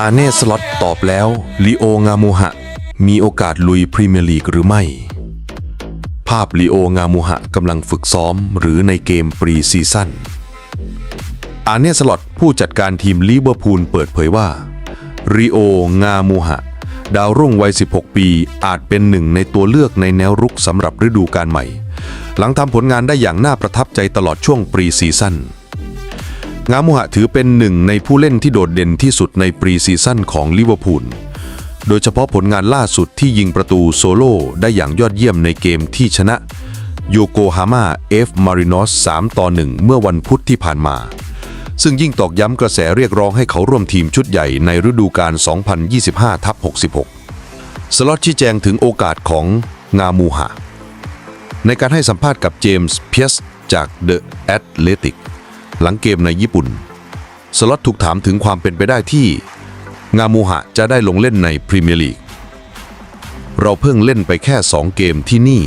อาเน่สล็อตตอบแล้วลีโองาโมหะ มีโอกาสลุยพรีเมียร์ลีกหรือไม่ ภาพลีโองาโมหะกำลังฝึกซ้อมหรือในเกมปรีซีซั่นอาเน่สล็อตผู้จัดการทีมลิเวอร์พูลเปิดเผยว่าริโองาโมหะ ดาวรุ่งวัย 16 ปี อาจเป็นหนึ่งในตัวเลือกในแนวรุกสำหรับฤดูกาลใหม่ หลังทำผลงานได้อย่างน่าประทับใจตลอดช่วงปรีซีซั่น งามูหะถือเป็นหนึ่งในผู้เล่นที่โดดเด่นที่สุดในปรีซีซั่นของลิเวอร์พูล โดยเฉพาะผลงานล่าสุดที่ยิงประตูโซโล่ได้อย่างยอดเยี่ยมในเกมที่ชนะโยโกฮาม่าเอฟมารินอส3ต่อ 1 เมื่อวันพุธที่ผ่านมา ซึ่งยิ่งตอกย้ำกระแสเรียกร้องให้เขาร่วมทีมชุดใหญ่ในฤดูกาล 2025ทับ66 สล็อตชี้แจงถึงโอกาสของงามูหะในการให้สัมภาษณ์กับเจมส์เพียสจาก The Athletic หลังเกมในญี่ปุ่น สล็อตถูกถามถึงความเป็นไปได้ที่ งามูหะจะได้ลงเล่นในพรีเมียร์ลีก เราเพิ่งเล่นไปแค่ 2 เกมที่นี่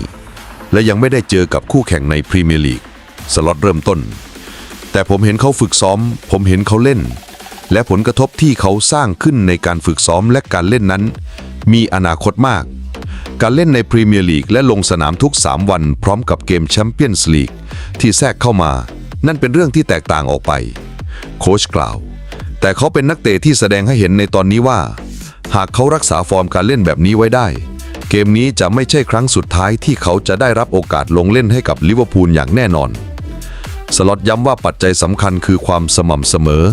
และยังไม่ได้เจอกับคู่แข่งในพรีเมียร์ลีก สล็อตเริ่มต้น แต่ผมเห็นเขาฝึกซ้อม ผมเห็นเขาเล่น และผลกระทบที่เขาสร้างขึ้นในการฝึกซ้อมและการเล่นนั้น มีอนาคตมากการเล่นในพรีเมียร์ลีกและลงสนามทุก 3 วันพร้อมกับเกมแชมเปี้ยนส์ลีกที่แทรกเข้ามา นั่นเป็นเรื่องที่แตกต่างออกไป โค้ชกล่าว แต่เขาเป็นนักเตะที่แสดงให้เห็นในตอนนี้ว่า หากเขารักษาฟอร์มการเล่นแบบนี้ไว้ได้ เกมนี้จะไม่ใช่ครั้งสุดท้ายที่เขาจะได้รับโอกาสลงเล่นให้กับลิเวอร์พูลอย่างแน่นอน สล็อตย้ำว่าปัจจัยสำคัญคือความสม่ำเสมอ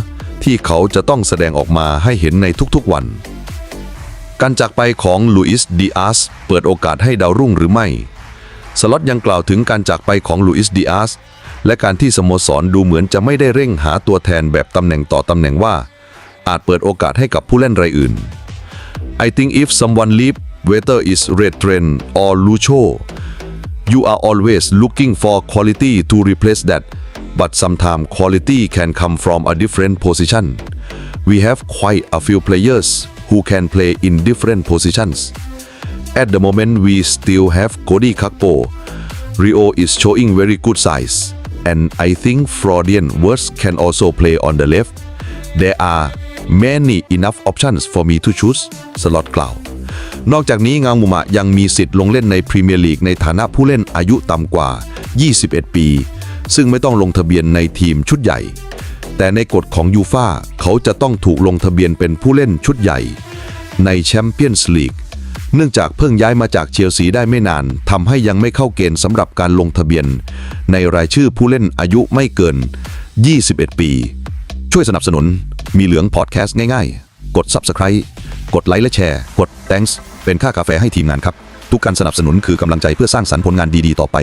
ที่เขาจะต้องแสดงออกมาให้เห็นในทุกๆวันการจากไปของลุอิสดิอาสเปิดโอกาสให้ดาวรุ่งหรือไม่ สล็อตยังกล่าวถึงการจากไปของลุอิสดิอาส และการที่สโมสรดูเหมือนจะไม่ได้เร่งหาตัวแทนแบบตำแหน่งต่อตำแหน่งว่า อาจเปิดโอกาสให้กับผู้เล่นรายอื่น I think if someone leave whether is Red Trend or Lucho you are always looking for quality to replace that but sometimes quality can come from a different position we have quite a few players who can play in different positions at the moment we still have Cody Kakpo Rio is showing very good size and I think Freudian Wirtz can also play on the left there are many enough options for me to choose สล็อตกล่าว นอกจากนี้งางมุมะยังมีสิทธิ์ลงเล่นในพรีเมียร์ลีกในฐานะผู้เล่นอายุต่ำกว่า 21 ปี ซึ่งไม่ต้องลงทะเบียนในทีมชุดใหญ่ แต่ในกฎของยูฟาเขาจะต้องถูกลงทะเบียนเป็นผู้เล่นชุดใหญ่ ในแชมเปี้ยนส์ลีก เนื่องจากเพิ่งย้ายมาจากเชลซีได้ไม่นานทำให้ยังไม่เข้าเกณฑ์สำหรับการลงทะเบียน ในรายชื่อผู้เล่นอายุไม่เกิน 21 ปี ช่วยสนับสนุน มีเหลืองพอดแคสต์ง่ายๆ กด Subscribe กดไลค์และแชร์ กด Thanks เป็นค่ากาแฟให้ทีมงานครับ ทุกการสนับสนุนคือกำลังใจเพื่อสร้างสรรค์ผลงานดีๆ ต่อไป